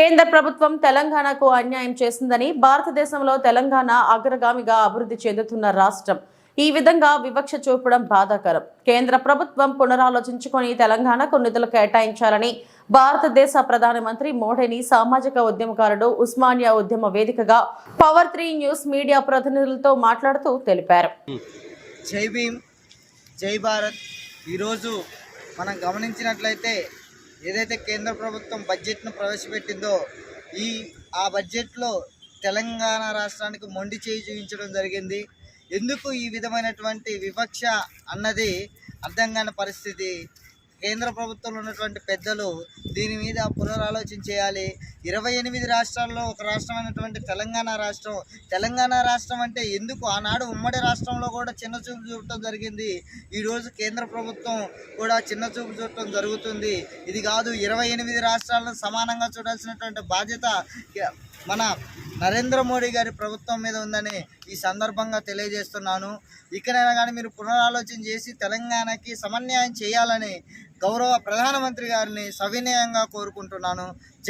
కేంద్ర ప్రభుత్వం తెలంగాణకు అన్యాయం చేసిందని భారతదేశంలో తెలంగాణ అగ్రగామిగా అభివృద్ధి చెందుతున్న రాష్ట్రం. ఈ విధంగా వివక్ష చూపడం బాధాకరం. కేంద్ర ప్రభుత్వం పునరాలోచించుకొని తెలంగాణకు నిధులు కేటాయించాలని భారతదేశ ప్రధానమంత్రి మోడీని సామాజిక ఉద్యమకారుడు ఉస్మానియా ఉద్యమ వేదికగా పవర్ త్రీ న్యూస్ మీడియా ప్రతినిధులతో మాట్లాడుతూ తెలిపారు. జై భీమ్ జై భారత్. ఈరోజు మనం గమనించినట్లయితే ఏదైతే కేంద్ర ప్రభుత్వం బడ్జెట్ను ప్రవేశపెట్టిందో ఈ ఆ బడ్జెట్లో తెలంగాణ రాష్ట్రానికి మొండి చేయి చూపించడం జరిగింది. ఎందుకు ఈ విధమైనటువంటి వివక్ష అన్నది అర్థం కాని పరిస్థితి కేంద్ర ప్రభుత్వంలో ఉన్నటువంటి పెద్దలు దీని మీద పునరాలోచన చేయాలి. ఇరవై ఎనిమిది రాష్ట్రాల్లో ఒక రాష్ట్రమైనటువంటి తెలంగాణ రాష్ట్రం. తెలంగాణ రాష్ట్రం అంటే ఎందుకు? ఆనాడు ఉమ్మడి రాష్ట్రంలో కూడా చిన్న చూపు చూడటం జరిగింది. ఈరోజు కేంద్ర ప్రభుత్వం కూడా చిన్న చూపు చూడటం జరుగుతుంది. ఇది కాదు ఇరవై ఎనిమిది రాష్ట్రాలను సమానంగా చూడాల్సినటువంటి బాధ్యత మన నరేంద్ర మోడీ గారి ప్రభుత్వం మీద ఉందని ఈ సందర్భంగా తెలియజేస్తున్నాను. ఇక్కడైనా కానీ మీరు పునరాలోచన చేసి తెలంగాణకి సమన్యాయం చేయాలని గౌరవ ప్రధానమంత్రి గారిని సవినయంగా కోరుకుంటున్నాను.